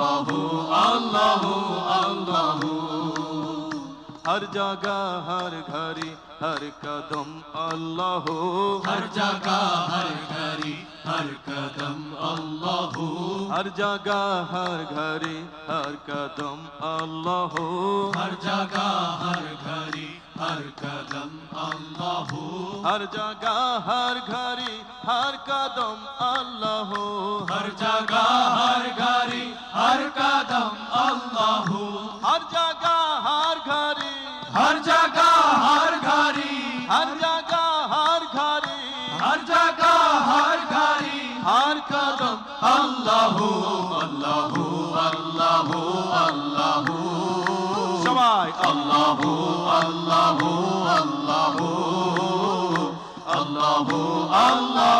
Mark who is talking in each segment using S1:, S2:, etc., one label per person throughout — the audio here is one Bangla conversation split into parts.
S1: আল্লাহ আল্লাহ আল্লাহ हर जगह हर घड़ी हर कदम अल्लाह
S2: हर जगह हर घड़ी हर कदम अल्लाह
S1: हर जगह हर घड़ी हर कदम अल्लाह
S2: हर जगह हर घड़ी हर कदम अल्लाह
S1: हर जगह हर घड़ी हर कदम अल्लाह
S2: हर जगह हर घड़ी हर कदम अल्लाह
S1: हर जगह हर घड़ी
S2: हर जगह हर घड़ी
S1: हर जगह हर घड़ी
S2: हर जगह हर घड़ी
S1: हर कदम
S2: अल्लाह अल्लाह अल्लाह अल्लाह
S1: সবাই
S2: আল্লাহ আল্লাহ আল্লাহ আল্লাহ আল্লাহ আল্লাহ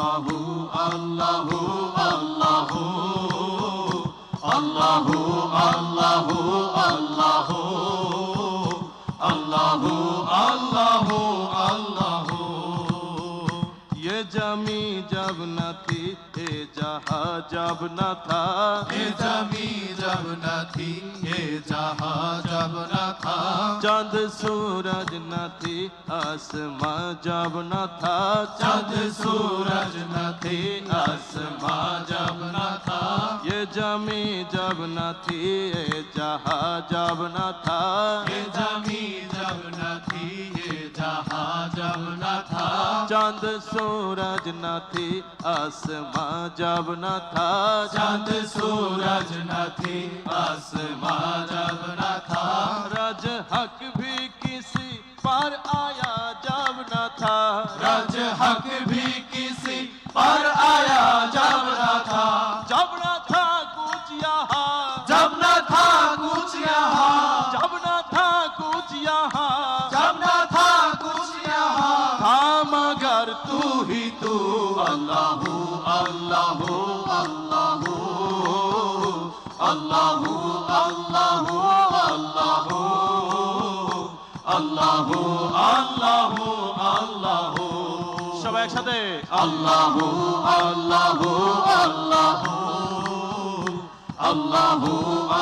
S1: আল্লাহ আল্লাহ আল্লাহ
S2: আল্লাহ আল্লাহ আল্লাহ আল্লাহ আল্লাহ
S1: ये जमी जब न थी ये जहा जब न था
S2: ये जमी जब न थी ये जहां जब न था
S1: चाँद सूरज न थी आसमां जब न था।
S2: चाँद सूरज न थी आसमां जब न था।
S1: ये जमी जब न थी ये जहा जब न था।
S2: ये
S1: चाँद सूरज न थी आसमा जब न था।
S2: चाँद सूरज न थी आसमा जब न था।
S1: रज हक भी किसी पर आया
S2: আল্লাহু আল্লাহু আল্লাহু আল্লাহু আল্লাহু আল্লাহু আল্লাহু আল্লাহু আল্লাহু
S1: সবাই একসাথে
S2: আল্লাহু আল্লাহু আল্লাহু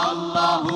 S2: আল্লাহু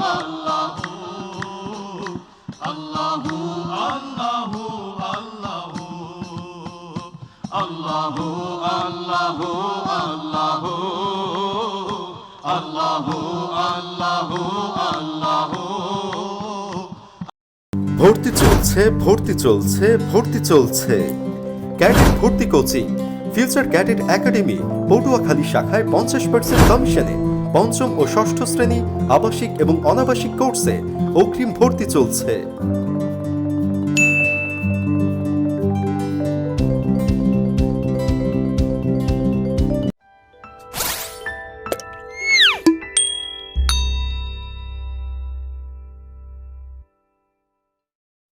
S3: ভর্তি চলছে ভর্তি চলছে ভর্তি চলছে। ক্যাডেট ভর্তি coaching, future cadet academy, Patuakhali শাখায় পঞ্চাশ পার্সেন্ট কমিশনে পঞ্চম ও ষষ্ঠ শ্রেণি আবাসিক এবং অনাবাসিক কোর্সে অগ্রিম ভর্তি চলছে।